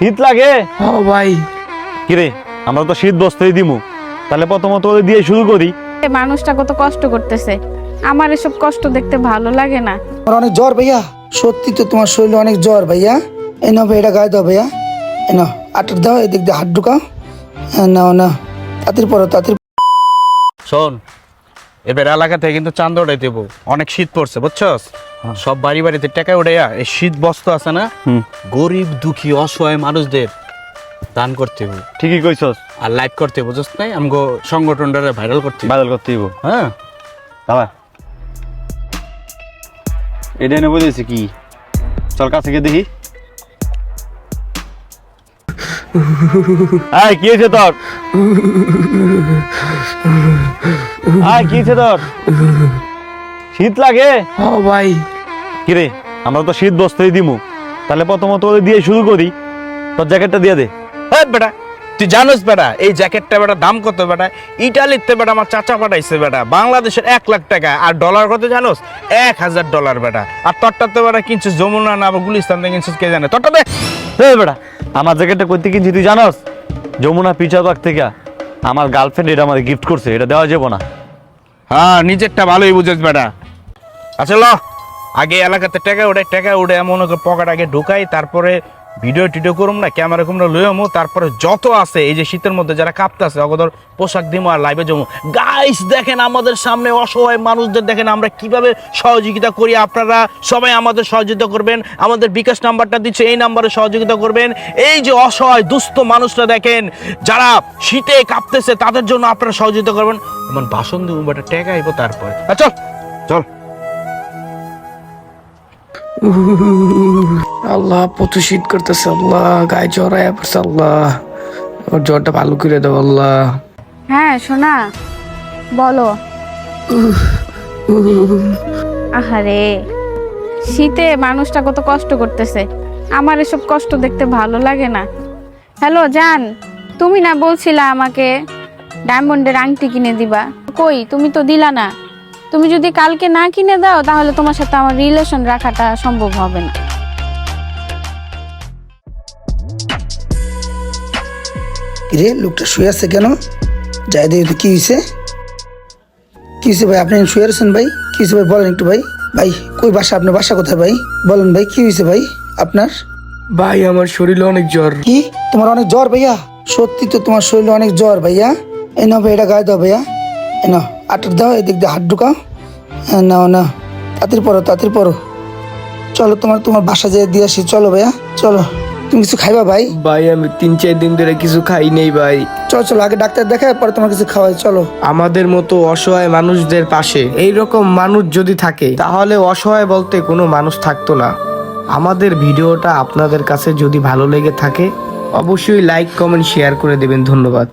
শীত লাগে? ও ভাই। কিরে আমরা তো শীত বস্ত্রই দিমু। তাহলে প্রথমত ওই দিয়ে শুরু করি। মানুষটা কত কষ্ট করতেছে। আমার এসব কষ্ট দেখতে ভালো লাগে না। আমার অনেক জ্বর ভাইয়া। সত্যি তো তোমার শরীরে অনেক জ্বর ভাইয়া। এই নাও ভাই এটা গায়ে দাও ভাইয়া। এই নাও আটার দাও এদিক দিয়ে হাত ঢুকাও। নাও না তাড়াতাড়ি পড়ো তাড়াতাড়ি শোন এবার এলাকা থেকে কিন্তু চাঁদ উড়াই দেবো। অনেক শীত পড়ছে বুঝছস? সব বাড়ি বাড়িতে টাকা উড়াইয়া এই শীত বস্ত্র আছে না হুম। গরিব দুঃখী অসহায় মানুষদের দান করতে হবে ঠিকই কইছস। আর লাইক করতে হবে বুঝছ নাই? আমগো সংগঠনটারে ভাইরাল করতে হবে। বাদল করতে হইব। হ্যাঁ। দাদা এটা এনে বুঝেছি কি? চল কাছে গিয়ে দেখি। আয় কি হয়েছে তোর? আয় কি হয়েছে তোর? শীত লাগে? ও ভাই। কিরে আমরা তো শীত বস্ত্রই দিমু। তাহলে প্রথমত দিয়ে শুরু করি। তোর জ্যাকেটটা দিয়ে দে। হ্যাঁ বেটা তুই জানোস বেটা এই জ্যাকেটটা বেটা দাম কত বেটা? ইটালিতে বেটা আমার চাচা পাঠাইছে বেটা বাংলাদেশের এক লাখ টাকা। আর ডলার কত জানোস? এক হাজার ডলার বেটা। আর তোরটা তো বেটা কিনছিস যমুনা না বা গুলিস্তান থেকে কিনছিস কে জানে। তোরটা দে বেটা আমার জ্যাকেটটা করতে কিনছি তুই জানোস? যমুনা পিচা বাগ থেকে। আমার গার্লফ্রেন্ড এটা আমাকে গিফট করছে এটা দেওয়া যাব না। হ্যাঁ নিজেরটা ভালোই বুঝেছ বেটা। আচ্ছা ল। আগে এলাকাতে টাকা উঠে টাকা উঠে এমন পকেট আগে ঢুকাই, তারপরে ভিডিও টিডিও করুম না ক্যামেরা কুমরা লইমু তারপরে যত আছে, এই যে শীতের মধ্যে যারা কাঁপতে আছে অগদর পোশাক দিমু আর লাইভে জমু গাইস দেখেন আমাদের সামনে অসহায় মানুষদের, দেখেন আমরা কীভাবে সহযোগিতা করি, আপনারা সবাই আমাদের সহযোগিতা করবেন, আমাদের বিকাশ নাম্বারটা দিচ্ছে, এই নাম্বারে সহযোগিতা করবেন। এই যে অসহায় দুস্থ মানুষরা দেখেন, যারা শীতে কাঁপতেছে, তাদের জন্য আপনারা সহযোগিতা করবেন। এমন ভাষণ দিব বেটা টেকা আইব তারপরে। চল চল। আল্লাহ প্রচুর শীত করতেছে, আল্লাহ গায়ে জ্বর আয়া পড়ছে, আল্লাহ। ওর জ্বরটা ভালো করে দাও, আল্লাহ। হ্যাঁ শোনা বলো। আহারে, শীতে মানুষটা কত কষ্ট করতেছে। আমার এসব কষ্ট দেখতে ভালো লাগে না। হ্যালো, জান, তুমি না বলছিলা আমাকে ডায়মন্ডের আংটি কিনে দিবা? কই, তুমি তো দিলা না। তুমি যদি কালকে না কিনে দাও তাহলে তোমার সাথে আমার রিলেশন রাখাটা সম্ভব হবে না। রে লোকটা শুয়ে আছে কেন? যাই দেখি তো কি হয়েছে কি হয়েছে ভাই? আপনি শুয়ে আছেন ভাই? কি হয়েছে ভাই? বলেন একটু ভাই। ভাই কই বাসা? আপনার বাসা কোথায় ভাই? বলেন ভাই কি হয়েছে ভাই? আপনার? ভাই আমার শরীরে অনেক জ্বর। কি? তোমার অনেক জ্বর ভাইয়া? সত্যি তো তোমার শরীরে অনেক জ্বর ভাইয়া। এই নাও ভাই এটা গায়ে দাও ভাইয়া। এই নাও। আটার দাও এদিক দিয়ে হাত ঢুকাও। হ্যাঁ নাও না তাড়াতাড়ি পরো তাড়াতাড়ি পরো। চলো তোমার তোমার বাসা যেয়ে দিয়ে আসি। চলো ভাইয়া চলো। তুমি কিছু খাইবা ভাই? ভাই আমি তিন চার দিন ধরে কিছু খাই নেই ভাই। চলো চলো আগে ডাক্তার দেখায় পরে তোমার কিছু খাওয়াই চলো। আমাদের মতো অসহায় মানুষদের পাশে এই রকম মানুষ যদি থাকে তাহলে অসহায় বলতে কোনো মানুষ থাকতো না। আমাদের ভিডিওটা আপনাদের কাছে যদি ভালো লেগে থাকে অবশ্যই লাইক কমেন্ট শেয়ার করে দেবেন। ধন্যবাদ।